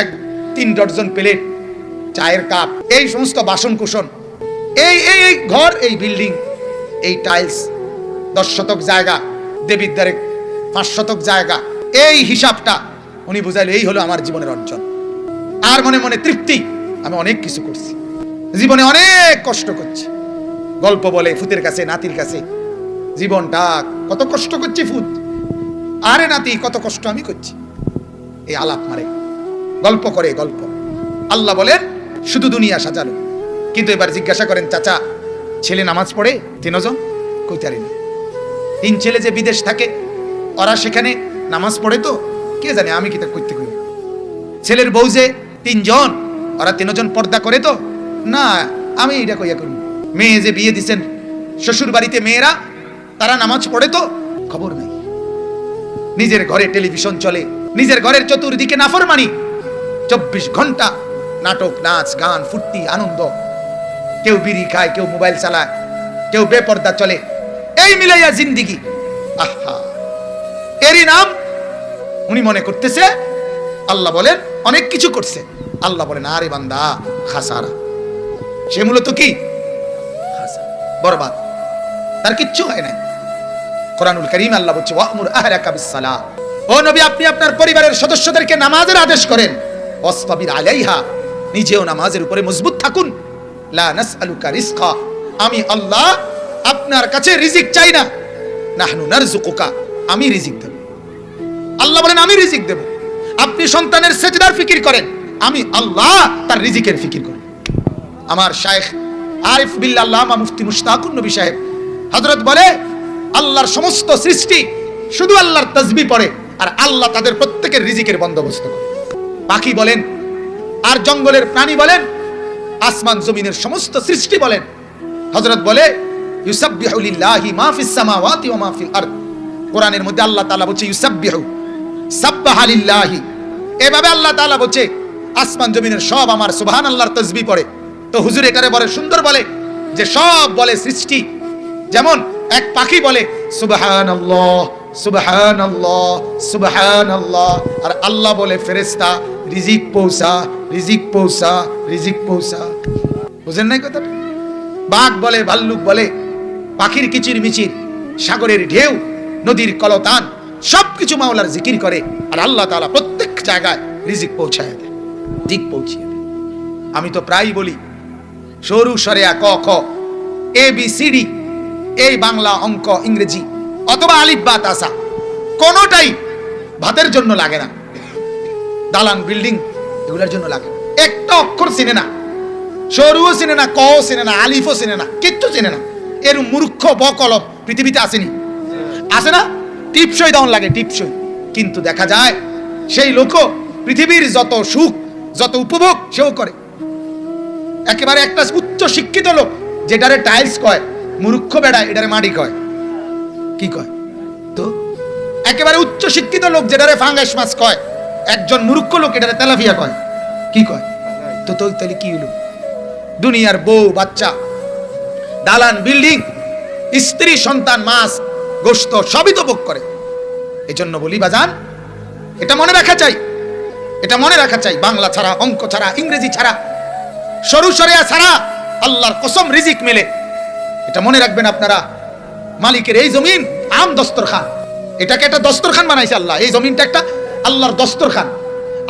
এক তিন dozen plate, চায়ের কাপ, এই সমস্ত বাসন কুসন, এই এই এই ঘর, এই বিল্ডিং, এই টাইলস, দশ শতক জায়গা দেবিদ্বারে পাঁচ শতক জায়গা, এই হিসাবটা উনি বুঝাইল, এই হলো আমার জীবনের অর্জন। আর মনে মনে তৃপ্তি, আমি অনেক কিছু করছি। জীবনে অনেক কষ্ট করছি। গল্প বলে, ফুতের কাছে, নাতির কাছে, জীবনটা কত কষ্ট করছি ফুত। আরে নাতি, কত কষ্ট আমি করছি। এই আলাপ মারে। গল্প করে, গল্প। আল্লাহ বলেন, শুধু দুনিয়া সাজালো। কিন্তু এবার জিজ্ঞাসা করেন, চাচা, ছেলে নামাজ পড়ে, তিনজন? কইতারি না। তিন ছেলে যে বিদেশ থাকে, ওরা সেখানে নামাজ পড়ে তো, কে জানে আমি কি তা করতে করি? ছেলের বউ যে তিনজন, ওরা তিনজন পর্দা করে তো? না, আমি এটা কইয়া করি মেয়ে যে বিয়ে দিছেন শ্বশুর বাড়িতে মেয়েরা, তারা নামাজ পড়ে তো? খবর নাই। নিজের ঘরে টেলিভিশন চলে, নিজের ঘরের চতুর্দিকে নাফরমানি চব্বিশ ঘণ্টা নাটক, নাচ, গান, ফুর্তি, আনন্দ। কেউ বিড়ি খায়, কেউ মোবাইল চালায়, কেউ বেপর্দা চলে। এই মিলাইয়া জিন্দিগি। আহা। এরই নাম উনি মনে করতেছে, আল্লাহ বলেন, অনেক কিছু করছে। আল্লাহ বলেন, আরে বান্দা, খাসারা। সে মূলত কি? বরবাদ। তার কিচ্ছু হয় নাই। কোরআনুল করিম আল্লাহ বলছে ও নবী, আপনি আপনার পরিবারের সদস্যদেরকে নামাজের আদেশ করেন। ওয়াসতাবির আলাইহা। নিজেও নামাজের উপরে মজবুত থাকুন। আমি আল্লাহ, আপনার কাছে রিজিক চাই না। নাহনু আমি রিজিক দেব। আল্লাহ বলেন, আমি রিজিক দেব। আপনি সন্তানের সেজদার ফিকির করেন। আমি আল্লাহ তার রিজিকের ফিকির করি। আমার শায়েখ আরিফ বিল্লাহ আল্লামা মুফতি মুশতাকুন নবী সাহেব হযরত বলে, আল্লাহর সমস্ত সৃষ্টি শুধু আল্লাহর তসবি পড়ে আর আল্লাহ তাদের প্রত্যেকের রিজিকের বন্দোবস্ত করে। পাখি বলেন, আর জঙ্গলের প্রাণী বলেন, আসমান জমিনের সমস্ত সৃষ্টি বলেন। হজরত বলে কোরআনের মধ্যে আল্লাহ তাআলা বলছে, ইউসাব্বিহু সাব্বাহা এভাবে আল্লাহ তাআলা বলছে, আসমান জমিনের সব আমার সুবহান আল্লাহর তসবি পড়ে। তো হুজুর এটারে বলে, সুন্দর বলে যে সব বলে সৃষ্টি। যেমন এক পাখি বলে সুবহান আল্লাহ সুবহান আল্লাহ সুবহান আল্লাহ আর আল্লাহ বলে ফেরেস্তা রিজিক পৌঁছা রিজিক পৌঁছা রিজিক পৌঁছা। বুঝেন নাই কথাটা? বাঘ বলে, ভাল্লুক বলে, পাখির কিচির মিচির, সাগরের ঢেউ, নদীর কলতান, সবকিছু মাওলার জিকির করে আর আল্লাহ তালা প্রত্যেক জায়গায় রিজিক পৌঁছায় দিক পৌঁছিয়ে দেয়। আমি তো প্রায় বলি, সরু সরেয়া ক, খ, এ, বি, সি, ডি, এই বাংলা অঙ্ক, ইংরেজি, অথবা আলিফ বা তাসা কোনোটাই ভাতের জন্য লাগে না। দালান, বিল্ডিং, এগুলোর জন্য লাগে। একটা অক্ষর চিনে না। সরুও চিনে না, কও চিনে না, আলিফও চিনে না, কিচ্ছু চিনে না। এর মূর্খ, বকলব পৃথিবীতে আসেনি। আছে না? টিপসই দাউন লাগে, টিপসই। কিন্তু দেখা যায়, সেই লোক পৃথিবীর যত সুখ, যত উপভোগ, সেও করে। একেবারে একটা উচ্চ শিক্ষিত লোক, যেটারে টাইলস কয়, মূর্খ বেড়া, এটারে মাটি কয়। কি কয়? তো? একেবারে উচ্চ শিক্ষিত লোক, যেটারে ফাঙ্গাস মাছ কয়। একজন মূর্খ লোক এটা তেলাফিয়া কয়। কি কয়? তো তো তাহলে কি হলো? দুনিয়ার বউ, বাচ্চা, দালান, বিল্ডিং, স্ত্রী, সন্তান, মাছ, গোস্ত, সবই তো ভোগ করে। এই জন্য বলি, বাজান, এটা মনে রাখা চাই। এটা মনে রাখা চাই, বাংলা ছাড়া, অঙ্ক ছাড়া, ইংরেজি ছাড়া, সরু সরিয়া ছাড়া আল্লাহর কসম রিজিক মেলে। এটা মনে রাখবেন আপনারা, মালিকের এই জমিন আম দস্তরখান এটাকে একটা দস্তরখান বানাইছে আল্লাহ। এই জমিনটা একটা আল্লাহর দস্তরখান।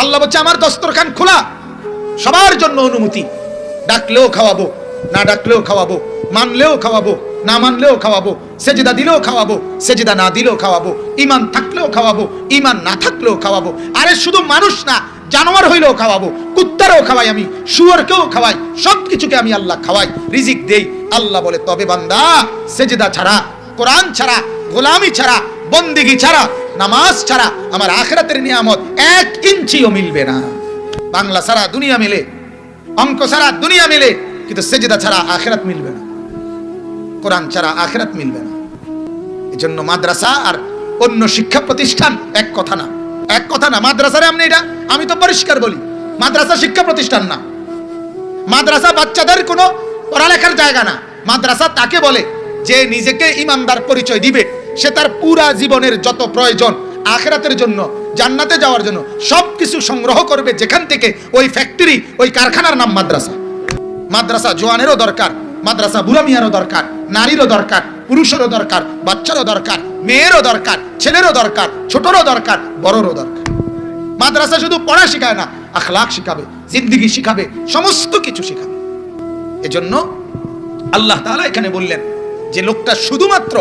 আল্লাহ বলছে, আমার দস্তরখান খোলা। সবার জন্য অনুমতি। ডাকলেও খাওয়াবো, না ডাকলেও খাওয়াবো, মানলেও খাওয়াবো, না মানলেও খাওয়াবো, সেজেদা দিলেও খাওয়াবো, সেজেদা না দিলেও খাওয়াবো ইমান থাকলেও খাওয়াবো ইমান না থাকলেও খাওয়াবো। আরে শুধু মানুষ না, জানোয়ার হইলেও খাওয়াবো, কুত্তারও খাওয়াই আমি, শুয়োরকেও খাওয়াই সব কিছুকে আমি আল্লাহ খাওয়াই, রিজিক দেই। আল্লাহ বলে, তবে বান্দা, সেজেদা ছাড়া, কোরআন ছাড়া, গোলামি ছাড়া, বন্দিগি ছাড়া নামাজ ছাড়া আমার আখরাতের নিয়ামত এক ইঞ্চিও মিলবে না। বাংলা ছাড়া দুনিয়া মিলে, অঙ্ক ছাড়া দুনিয়া মিলে, কিন্তু সেজদা ছাড়া আখেরাত মিলবে না। কোরআন ছাড়া আখেরাত মিলবে না। এজন্য মাদ্রাসা আর অন্য শিক্ষা প্রতিষ্ঠান এক কথা না। এক কথা না, মাদ্রাসারে আপনি এটা, আমি তো পরিষ্কার বলি, মাদ্রাসা শিক্ষা প্রতিষ্ঠান না। মাদ্রাসা বাচ্চাদের কোনো পড়ালেখার জায়গা না। মাদ্রাসা তাকে বলে যে নিজেকে ইমানদার পরিচয় দিবে। সে তার পুরা জীবনের যত প্রয়োজন আখেরাতের জন্য, জান্নাতে যাওয়ার জন্য সব কিছু সংগ্রহ করবে যেখান থেকে ওই ফ্যাক্টরি ওই কারখানার নাম মাদ্রাসা। মাদ্রাসা জোয়ানেরও দরকার, মাদ্রাসা বুড়া মিয়ারও দরকার, নারীরও দরকার, পুরুষেরও দরকার, বাচ্চারও দরকার, মেয়েরও দরকার, ছেলেরও দরকার, ছোটরও দরকার, বড়রও দরকার। মাদ্রাসা শুধু পড়া শেখায় না আখলাক শিখাবে, জিন্দিগি শিখাবে, সমস্ত কিছু শিখাবে। এজন্য আল্লাহ তাআলা এখানে বললেন যে লোকটা শুধুমাত্র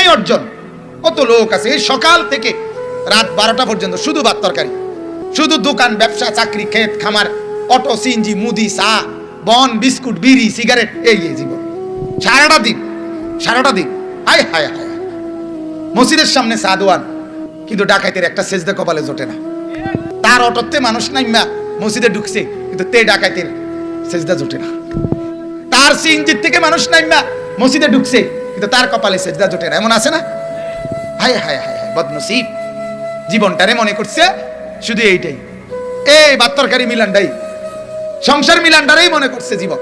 দুনিয়ায় অর্জন। কত লোক আছে? এই সকাল থেকে রাত বারোটা পর্যন্ত শুধু ভাত তরকারি, শুধু দোকান, ব্যবসা, চাকরি, ক্ষেত, খামার, অটো সিনজি মুদি, চা, বন, বিস্কুট, বিড়ি, সিগারেট, এই জীবন। সারাটা দিন সারাটা দিন। হায় হায় হায়। মসজিদের সামনে সাদওয়ান, কিন্তু ডাকাইতের একটা সেজদা কপালে জোটে না। তার অটোতে মানুষ নাইমা মসজিদে ঢুকছে, কিন্তু তে ডাকাইতের সেজদা জোটে না। তার সিনজির থেকে মানুষ নাইমা মসজিদে ঢুকছে কিন্তু তার কপালে সেজদা জোটে না। এমন আছে না? হায় হায় হায় হায়, বদনসিব। জীবনটারে মনে করছে শুধু এইটাই। এই বাত্তরকারী মিলানটাই। সংসার মিলানটারেই মনে করছে জীবন।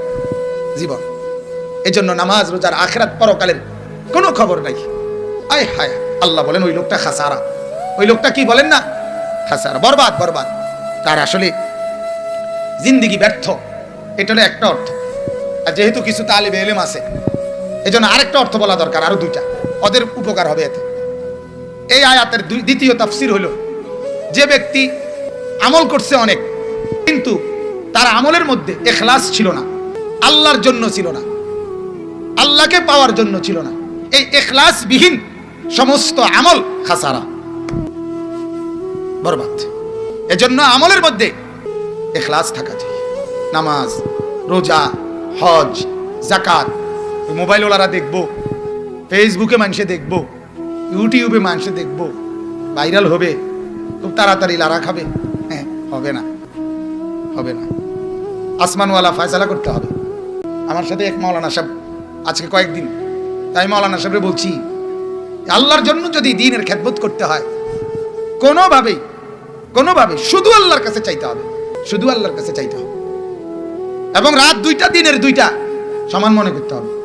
জীবন। এজন্য নামাজ, রোজার আখরাত পরকালের কোনো খবর নাই। আয়, হায়, আল্লাহ বলেন, ওই লোকটা খাসারা। ওই লোকটা কি বলেন না? খাসারা, বরবাদ বরবাদ। তার আসলে জিন্দিগি ব্যর্থ। এটা হলো একটা অর্থ। আর যেহেতু কিছু তালিবে এলেম আছে এজন্য আরেকটা অর্থ বলা দরকার, আরও দুইটা। ওদের উপকার হবে এতে। এই আয়াতের দ্বিতীয় তাফসির হলো, যে ব্যক্তি আমল করছে অনেক, কিন্তু তার আমলের মধ্যে এখলাস ছিল না, আল্লাহর জন্য ছিল না, আল্লাহকে পাওয়ার জন্য ছিল না। এই এখলাস বিহীন সমস্ত আমল খাসারা। বরবাদ। এজন্য আমলের মধ্যে এখলাস থাকা চাই। নামাজ, রোজা, হজ জাকাত মোবাইলওয়ালারা দেখব ফেসবুকে মানুষে দেখব ইউটিউবে মানুষে দেখব ভাইরাল হবে, খুব তাড়াতাড়ি লারা খাবে। হ্যাঁ হবে না হবে না। আসমানওয়ালা ফয়সালা করতে হবে। আমার সাথে এক মাওলানা সাহেব, আজকে কয়েকদিন। তাই মাওলানা সাহেবরে বলছি, আল্লাহর জন্য যদি দিনের খেদমত করতে হয়, কোনোভাবেই কোনোভাবে শুধু আল্লাহর কাছে চাইতে হবে, শুধু আল্লাহর কাছে চাইতে হবে। এবং রাত দুইটা, দিনের দুইটা সমান মনে করতে হবে।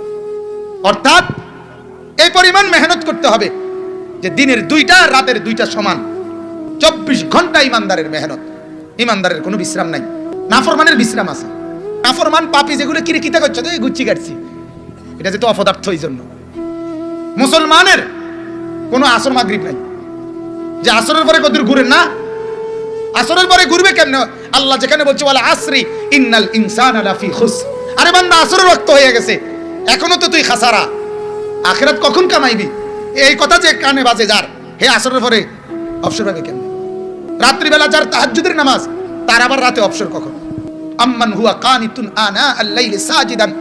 অর্থাৎ এই পরিমাণ মেহনত করতে হবে যে দিনের দুইটা, রাতের দুইটা সমান। চব্বিশ ঘণ্টা ইমানদারের মেহনত। ইমানদারের কোনো বিশ্রাম নাই। নাফরমানের বিশ্রাম আছে। নাফরমান পাপি যেগুলো কিরে কিতা করছে, তো গুচ্ছি কাটছি। এটা যেহেতু অপদার্থ এই জন্য। মুসলমানের কোনো আসর মাগরিব নাই। যে আসরের পরে কদূর ঘুরেন না, আসরের পরে ঘুরবে কেমনে? আল্লাহ যেখানে বলছে বলে আসরি ইন্নাল ইনসান লাফি খুস আরে বান্দা, আসরের রক্ত হয়ে গেছে। এখনও তো তুই খাসারা। আখেরাত কখন কামাইবি? এই কথা যে কানে বাজে যার, হে আসরের পরে অবসর পাবে কেমনে? রাত্রিবেলা যার তাহাজ্জুদের নামাজ, তার আবার রাতে অবসর কখন? আম্মান হুয়া কানিতুন আনা আল্লাইলি সাজিদান।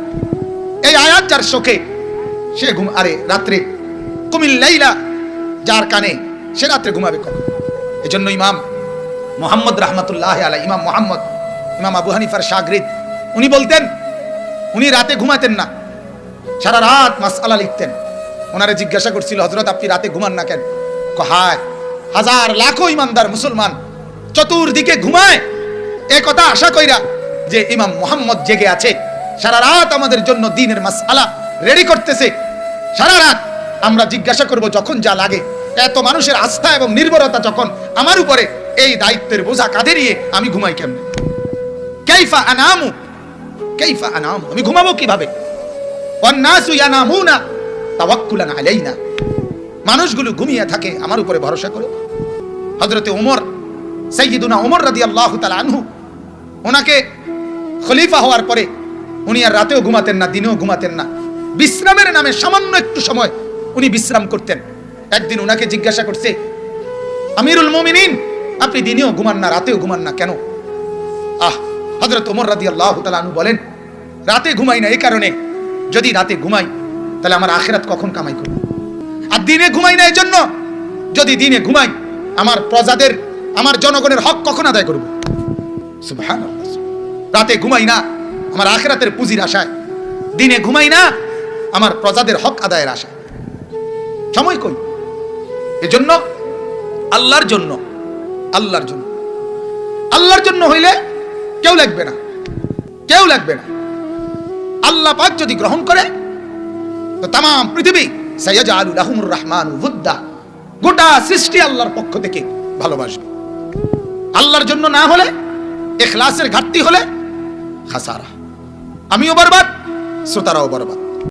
এই আয়াত যার শোকে, সে ঘুম, আরে রাত্রে, কুমিল লাইলা যার কানে, সে রাত্রে ঘুমাবে কখন? এজন্য ইমাম মোহাম্মদ রহমতুল্লাহ আলাই ইমাম মোহাম্মদ, ইমাম আবু হানিফার সাগরিদ উনি বলতেন, উনি রাতে ঘুমাতেন না। সারা রাত মাসআলা লিখতেন। ওনারে জিজ্ঞাসা করছিল হজরত আপনি রাতে ঘুমান না কেন? কহায় হাজার লাখো ইমানদার মুসলমান চতুর্দিকে ঘুমায়। এ কথা আশা কইরা যে ইমাম মোহাম্মদ জেগে আছে, সারা রাত আমাদের জন্য দিনের মাসআলা রেডি করতেছে। সারা রাত আমরা জিজ্ঞাসা করব যখন যা লাগে। এত মানুষের আস্থা এবং নির্ভরতা যখন আমার উপরে, এই দায়িত্বের বোঝা কাঁধে নিয়ে আমি ঘুমাই কেমনে? কাইফা আনামু? কেইফা আনামু? আমি ঘুমাবো কীভাবে? মানুষগুলো ঘুমিয়ে থাকে, আমার উপরে ভরসা করে। হযরতে ওমর সাইয়্যিদুনা ওমর রাদিয়াল্লাহু তাআলা আনহু, ওনাকে খলিফা হওয়ার পরে উনি আর রাতেও ঘুমাতেন না, দিনেও ঘুমাতেন না। বিশ্রামের নামে সামান্য একটু সময় উনি বিশ্রাম করতেন। একদিন ওনাকে জিজ্ঞাসা করছে, আমিরুল মুমিনিন, আপনি দিনেও ঘুমান না, রাতেও ঘুমান না কেন? আহ হজরত ওমর রাদি আল্লাহ তালু বলেন, রাতে ঘুমাই না এই কারণে যদি রাতে ঘুমাই, তাহলে আমার আখেরাত কখন কামাই করব? আর দিনে ঘুমাই না এই জন্য যদি দিনে ঘুমাই, আমার প্রজাদের, আমার জনগণের হক কখন আদায় করব? রাতে ঘুমাই না, আমার আখেরাতের পুঁজির আশায়। দিনে ঘুমাই না, আমার প্রজাদের হক আদায়ের আশায়। সময় কই? এজন্য, আল্লাহর জন্য আল্লাহর জন্য। আল্লাহর জন্য হইলে কেউ লাগবে না, কেউ লাগবে না। আল্লাহ পাক যদি গ্রহণ করে, তো তাম পৃথিবী সৈয়দ আলু রাহমুর রহমান উদ্দা গোটা সৃষ্টি আল্লাহর পক্ষ থেকে ভালোবাসবে। আল্লাহর জন্য না হলে, এখলাসের ঘাটতি হলে খাসারা। আমিও বরবাদ, শ্রোতারাও বরবাদ।